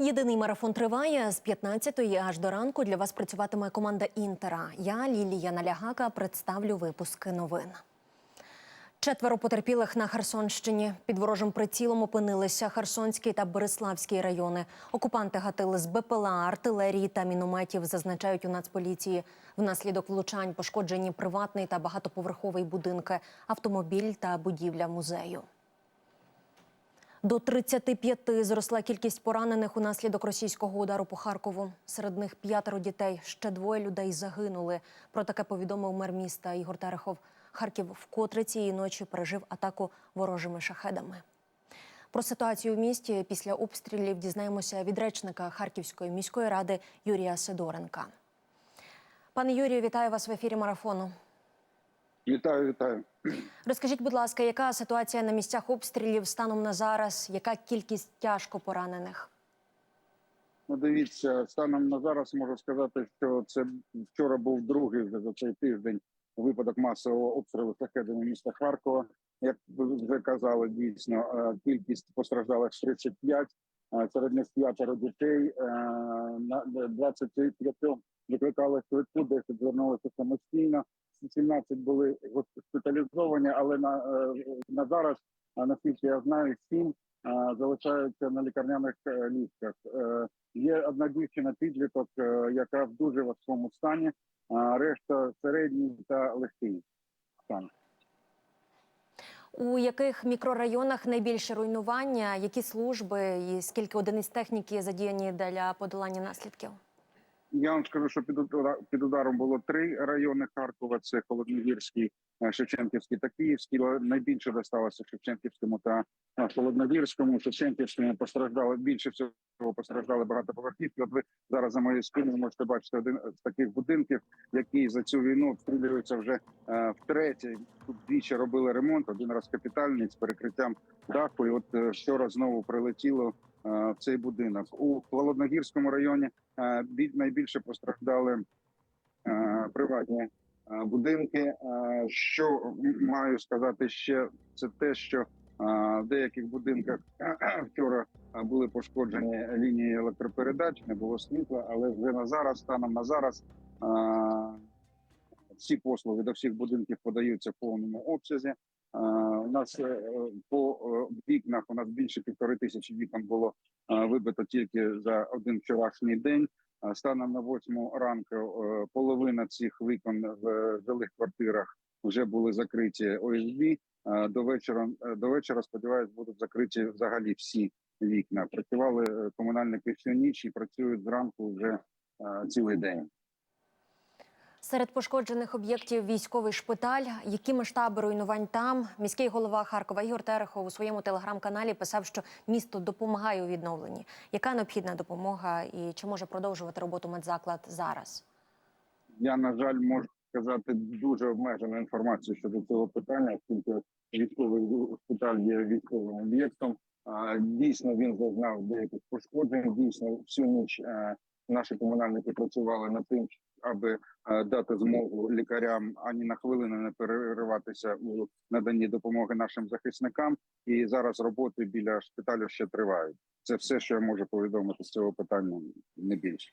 Єдиний марафон триває з 15-ї аж до ранку. Для вас працюватиме команда Інтера. Я Лілія Налягака представлю випуски новин. Четверо потерпілих на Херсонщині під ворожим прицілом опинилися Херсонський та Береславський райони. Окупанти гатили з БПЛА, артилерії та мінометів. Зазначають у Нацполіції. Внаслідок влучань пошкоджені приватний та багатоповерховий будинки, автомобіль та будівля музею. До 35 зросла кількість поранених унаслідок російського удару по Харкову. Серед них п'ятеро дітей. Ще двоє людей загинули. Про таке повідомив мер міста Ігор Терехов. Харків вкотре цієї ночі пережив атаку ворожими шахедами. Про ситуацію в місті після обстрілів дізнаємося від речника Харківської міської ради Юрія Сидоренка. Пане Юрію, вітаю вас в ефірі марафону. Вітаю, вітаю. Розкажіть, будь ласка, яка ситуація на місцях обстрілів станом на зараз? Яка кількість тяжко поранених? Ну, дивіться, станом на зараз можу сказати, що це вчора був другий вже за цей тиждень випадок масового обстрілу шахедами міста Харкова. Як вже казали, дійсно е, кількість постраждалих 35, е, серед них п'ятеро дітей. е, На 25 викликали швидку, 10 звернулися самостійно. 17 були госпіталізовані, але на, е, на зараз, наскільки я знаю, 7 е, залишаються на лікарняних е, ліжках. Е, Є одна дівчина підліток, е, яка в дуже важкому стані, решта середній та легкий стан. У яких мікрорайонах найбільше руйнування? Які служби і скільки одиниць техніки задіяні для подолання наслідків? Я вам скажу, що під удара- під ударом було три райони Харкова: це Холодногірський, е, Шевченківський та Київський. Найбільше досталося Шевченківському та е, Холодногірському. Шевченківському постраждали більше всього постраждали багатоповерхівки. От ви зараз за моєю спиною можете бачити один з таких будинків, який за цю війну обстрілюється вже е, втретє. Тут двічі робили ремонт. Один раз капітальний з перекриттям даху. І от вчора знову прилетіло в цей будинок у Холодногірському районі. Е, найбільше постраждали е, приватні е, будинки. Що маю сказати ще, це те, що в деяких будинках вчора були пошкоджені лінії електропередач, не було світла, але вже на зараз, станом на зараз, всі послуги до всіх будинків подаються в повному обсязі. Е, У нас е, по е, вікнах у нас більше півтори тисячі вікон було е, вибито тільки за один вчорашній день. Станом на восьму ранку е, половина цих вікон в жилих квартирах вже були закриті ОСБ. Е, До вечора е, до вечора сподіваюсь, будуть закриті взагалі всі вікна. Працювали е, комунальники всю ніч і працюють зранку вже е, цілий день. Серед пошкоджених об'єктів військовий шпиталь. Які масштаби руйнувань там? Міський голова Харкова Ігор Терехов у своєму телеграм-каналі писав, що місто допомагає у відновленні. Яка необхідна допомога і чи може продовжувати роботу медзаклад зараз? Я на жаль можу сказати дуже обмежену інформацію щодо цього питання, оскільки військовий шпиталь є військовим об'єктом. Дійсно, він зазнав деяких пошкоджень. Дійсно, всю ніч е, наші комунальники працювали над тим, аби е, дати змогу лікарям ані на хвилину не перериватися у наданні допомоги нашим захисникам. І зараз роботи біля шпиталю ще тривають. Це все, що я можу повідомити з цього питання, не більше.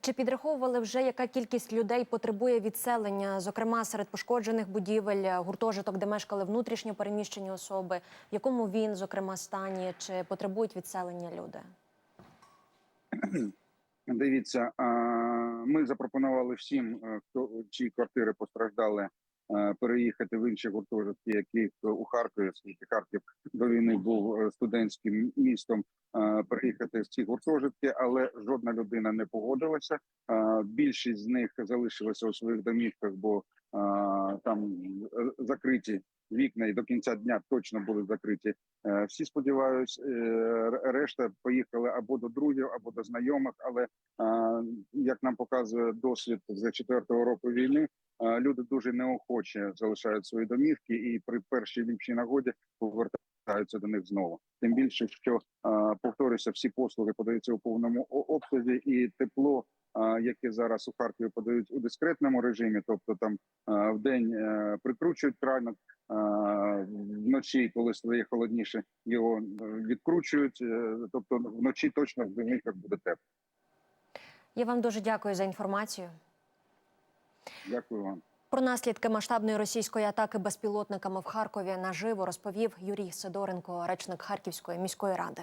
Чи підраховували вже яка кількість людей потребує відселення, зокрема серед пошкоджених будівель, гуртожиток, де мешкали внутрішньо переміщені особи? В якому він, зокрема, стані, чи потребують відселення люди? Дивіться, ми запропонували всім, е, хто чиї квартири постраждали, е, переїхати в інші гуртожитки, яких у Харкові, оскільки Харків до війни був е, студентським містом. е, Переїхати в ці гуртожитки, але жодна людина не погодилася. Е, Більшість з них залишилася у своїх домівках, бо е, там закриті вікна, і до кінця дня точно були закриті. Е, Всі сподіваюсь, е, решта поїхали або до друзів, або до знайомих. Але як нам показує досвід з четвертого року війни, люди дуже неохоче залишають свої домівки, і при першій ліпшій нагоді повертаються до них знову. Тим більше, що е, повторюся, всі послуги подаються у повному обсязі, і тепло. е, Яке зараз у Харкові подають у дискретному режимі, тобто там е, в день прикручують кранок, вночі, коли стає холодніше, його відкручують. Тобто вночі точно в домівках буде тепло. Я вам дуже дякую за інформацію. Дякую вам. Про наслідки масштабної російської атаки безпілотниками в Харкові наживо розповів Юрій Сидоренко, речник Харківської міської ради.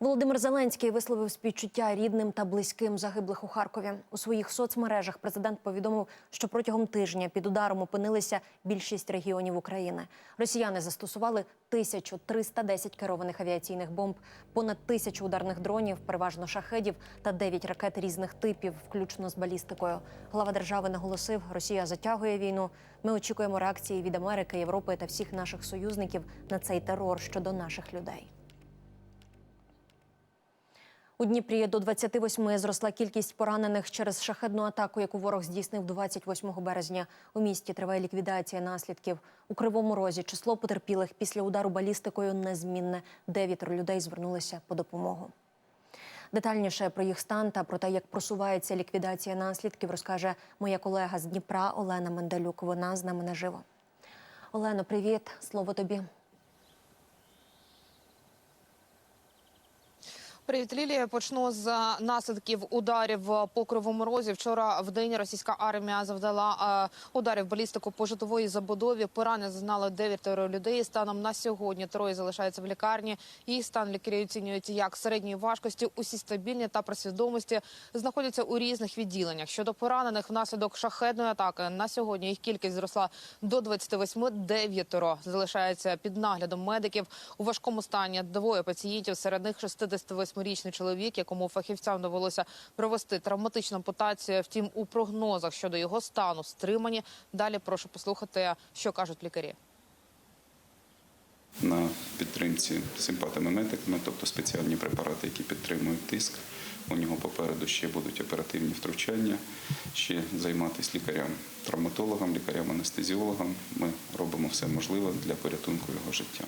Володимир Зеленський висловив співчуття рідним та близьким загиблих у Харкові. У своїх соцмережах президент повідомив, що протягом тижня під ударом опинилися більшість регіонів України. Росіяни застосували 1310 керованих авіаційних бомб, понад тисячу ударних дронів, переважно шахедів та 9 ракет різних типів, включно з балістикою. Глава держави наголосив, Росія затягує війну. Ми очікуємо реакції від Америки, Європи та всіх наших союзників на цей терор щодо наших людей. У Дніпрі до 28 зросла кількість поранених через шахедну атаку, яку ворог здійснив 28 березня. У місті триває ліквідація наслідків. У Кривому Розі число потерпілих після удару балістикою незмінне. Дев'ятеро людей звернулися по допомогу. Детальніше про їх стан та про те, як просувається ліквідація наслідків, розкаже моя колега з Дніпра Олена Менделюк. Вона з нами наживо. Олено, привіт. Слово тобі. Привіт, Лілія. Почну з наслідків ударів по Кривому Розі. Вчора в день російська армія завдала е, ударів балістику по житловій забудові. Поранення зазнало дев'ятеро людей. Станом на сьогодні троє залишаються в лікарні. Їх стан лікарі оцінюють як середньої важкості. Усі стабільні та при свідомості знаходяться у різних відділеннях. Щодо поранених внаслідок шахедної атаки на сьогодні їх кількість зросла до 28. Дев'ятеро залишаються під наглядом медиків. У важкому стані двоє пацієнтів. Серед них 68-річний чоловік, якому фахівцям довелося провести травматичну ампутацію. Втім, у прогнозах щодо його стану стримані. Далі прошу послухати, що кажуть лікарі. на підтримці симпатомиметиками, тобто спеціальні препарати, які підтримують тиск. У нього попереду ще будуть оперативні втручання, ще займатися лікарям, травматологам, лікарям, анестезіологам. Ми робимо все можливе для порятунку його життя.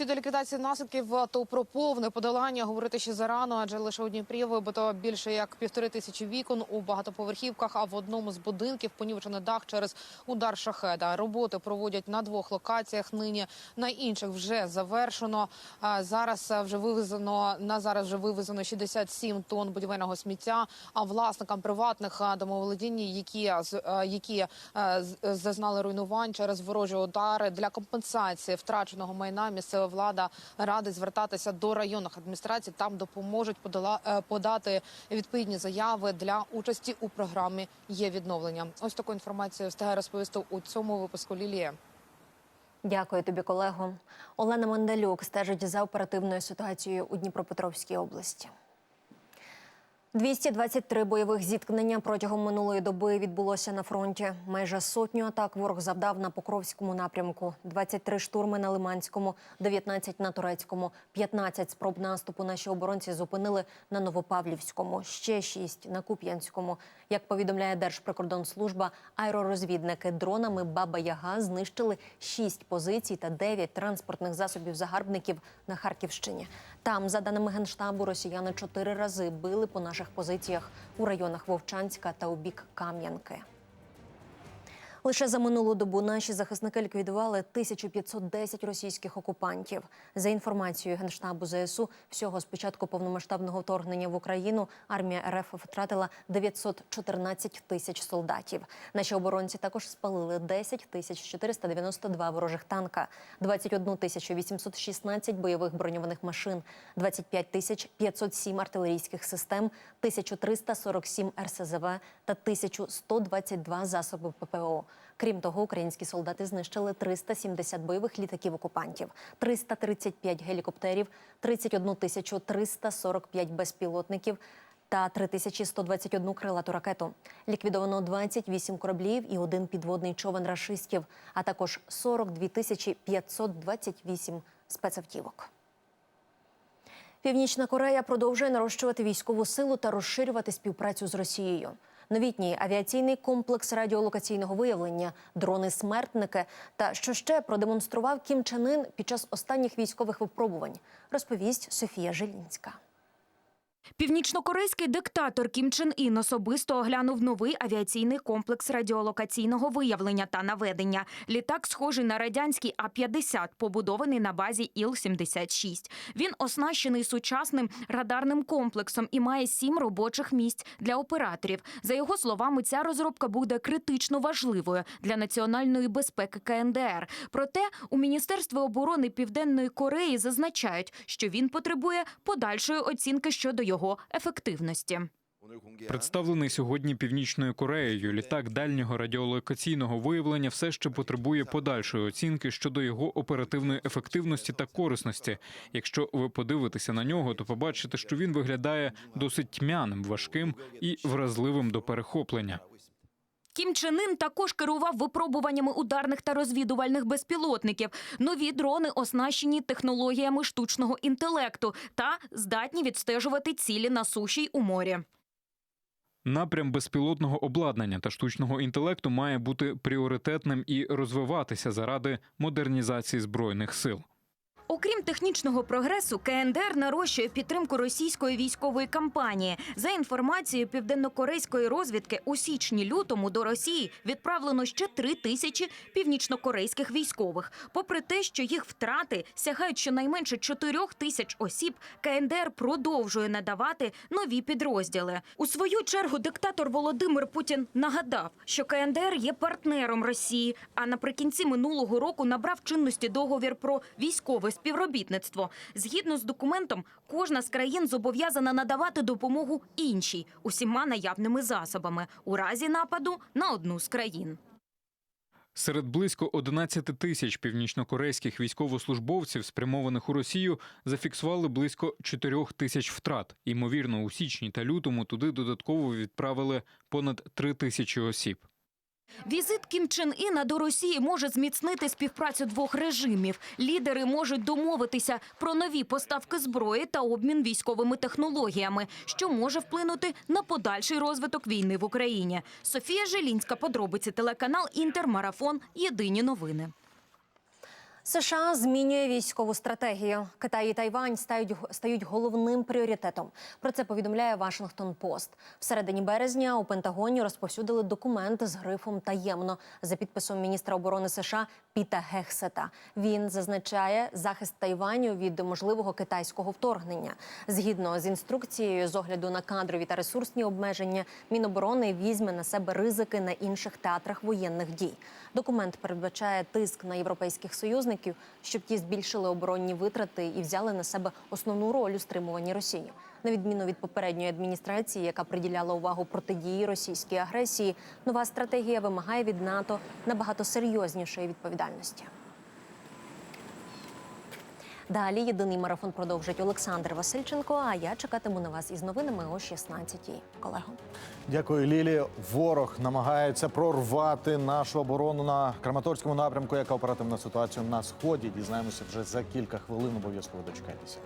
Щодо ліквідації наслідків, то про повне подолання говорити ще зарано, адже лише у Дніпрі вибито більше як півтори тисячі вікон у багатоповерхівках, а в одному з будинків понівечений дах через удар шахеда. Роботи проводять на двох локаціях. Нині на інших вже завершено. Зараз вже вивезено на зараз вже вивезено 67 тонн будівельного сміття. А власникам приватних домоволодінь, які які зазнали руйнувань через ворожі удари для компенсації втраченого майна місцева влада ради звертатися до районних адміністрацій. Там допоможуть е, подати відповідні заяви для участі у програмі є відновлення. Ось таку інформацію встигає розповісти у цьому випуску Лілія. Дякую тобі, колего. Олена Мандалюк стежить за оперативною ситуацією у Дніпропетровській області. 223 бойових зіткнення протягом минулої доби відбулося на фронті. Майже сотню атак ворог завдав на Покровському напрямку, 23 штурми на Лиманському, 19 на Турецькому, 15 спроб наступу наші оборонці зупинили на Новопавлівському, ще 6 на Куп'янському. Як повідомляє Держприкордонслужба, аеророзвідники дронами Баба Яга знищили 6 позицій та 9 транспортних засобів загарбників на Харківщині. Там, за даними генштабу, росіяни чотири рази били по наших позиціях у районах Вовчанська та у бік Кам'янки. Лише за минулу добу наші захисники ліквідували 1510 російських окупантів. За інформацією генштабу ЗСУ, всього з початку повномасштабного вторгнення в Україну армія РФ втратила 914 тисяч солдатів. Наші оборонці також спалили 10 тисяч 492 ворожих танка, 21 тисячу 816 бойових броньованих машин, 25 тисяч 507 артилерійських систем, 1347 РСЗВ та 1122 засоби ППО. Крім того, українські солдати знищили 370 бойових літаків окупантів, 335 гелікоптерів, 31 тисячу 345 безпілотників та 3121 крилату ракету. Ліквідовано 28 кораблів і один підводний човен рашистів, а також 42 тисячі 528 спецавтівок. Північна Корея продовжує нарощувати військову силу та розширювати співпрацю з Росією. Новітній авіаційний комплекс радіолокаційного виявлення, дрони-смертники та що ще продемонстрував Кім Чен Ын під час останніх військових випробувань, розповість Софія Жилінська. Північнокорейський диктатор Кім Чен Ін особисто оглянув новий авіаційний комплекс радіолокаційного виявлення та наведення. Літак схожий на радянський А-50, побудований на базі Іл-76. Він оснащений сучасним радарним комплексом і має сім робочих місць для операторів. За його словами, ця розробка буде критично важливою для національної безпеки КНДР. Проте у Міністерстві оборони Південної Кореї зазначають, що він потребує подальшої оцінки щодо його ефективності. Представлений сьогодні Північною Кореєю літак дальнього радіолокаційного виявлення все ще потребує подальшої оцінки щодо його оперативної ефективності та корисності. Якщо ви подивитеся на нього, то побачите, що він виглядає досить тьмяним, важким і вразливим до перехоплення. Кім Чен Ін також керував випробуваннями ударних та розвідувальних безпілотників. Нові дрони оснащені технологіями штучного інтелекту та здатні відстежувати цілі на суші й у морі. Напрям безпілотного обладнання та штучного інтелекту має бути пріоритетним і розвиватися заради модернізації збройних сил. Окрім технічного прогресу, КНДР нарощує підтримку російської військової кампанії. За інформацією південнокорейської розвідки, у січні-лютому до Росії відправлено ще три тисячі північнокорейських військових. Попри те, що їх втрати сягають щонайменше чотирьох тисяч осіб, КНДР продовжує надавати нові підрозділи. У свою чергу диктатор Володимир Путін нагадав, що КНДР є партнером Росії. А наприкінці минулого року набрав чинності договір про військове співробітництво. Згідно з документом, кожна з країн зобов'язана надавати допомогу іншій усіма наявними засобами у разі нападу на одну з країн. Серед близько 11 тисяч північнокорейських військовослужбовців, спрямованих у Росію, зафіксували близько 4 тисяч втрат. Ймовірно, у січні та лютому туди додатково відправили понад 3 тисячі осіб. Візит Кім Чен Іна до Росії може зміцнити співпрацю двох режимів. Лідери можуть домовитися про нові поставки зброї та обмін військовими технологіями, що може вплинути на подальший розвиток війни в Україні. Софія Желінська, подробиці телеканал Інтермарафон. Єдині новини. США змінює військову стратегію. Китай і Тайвань стають стають головним пріоритетом. Про це повідомляє Вашингтон Пост. В середині березня у Пентагоні розповсюдили документ з грифом таємно за підписом міністра оборони США Піта Гексета. Він зазначає захист Тайваню від можливого китайського вторгнення. Згідно з інструкцією, з огляду на кадрові та ресурсні обмеження, Міноборони візьме на себе ризики на інших театрах воєнних дій. Документ передбачає тиск на європейських союзників, щоб ті збільшили оборонні витрати і взяли на себе основну роль у стримуванні Росії. На відміну від попередньої адміністрації, яка приділяла увагу протидії російській агресії, нова стратегія вимагає від НАТО набагато серйознішої відповідальності. Далі єдиний марафон продовжить Олександр Васильченко. А я чекатиму на вас із новинами о 16-й. Колего. Дякую, Лілі. Ворог намагається прорвати нашу оборону на Краматорському напрямку. Яка оперативна ситуація на сході? Дізнаємося вже за кілька хвилин. Обов'язково дочекайтеся.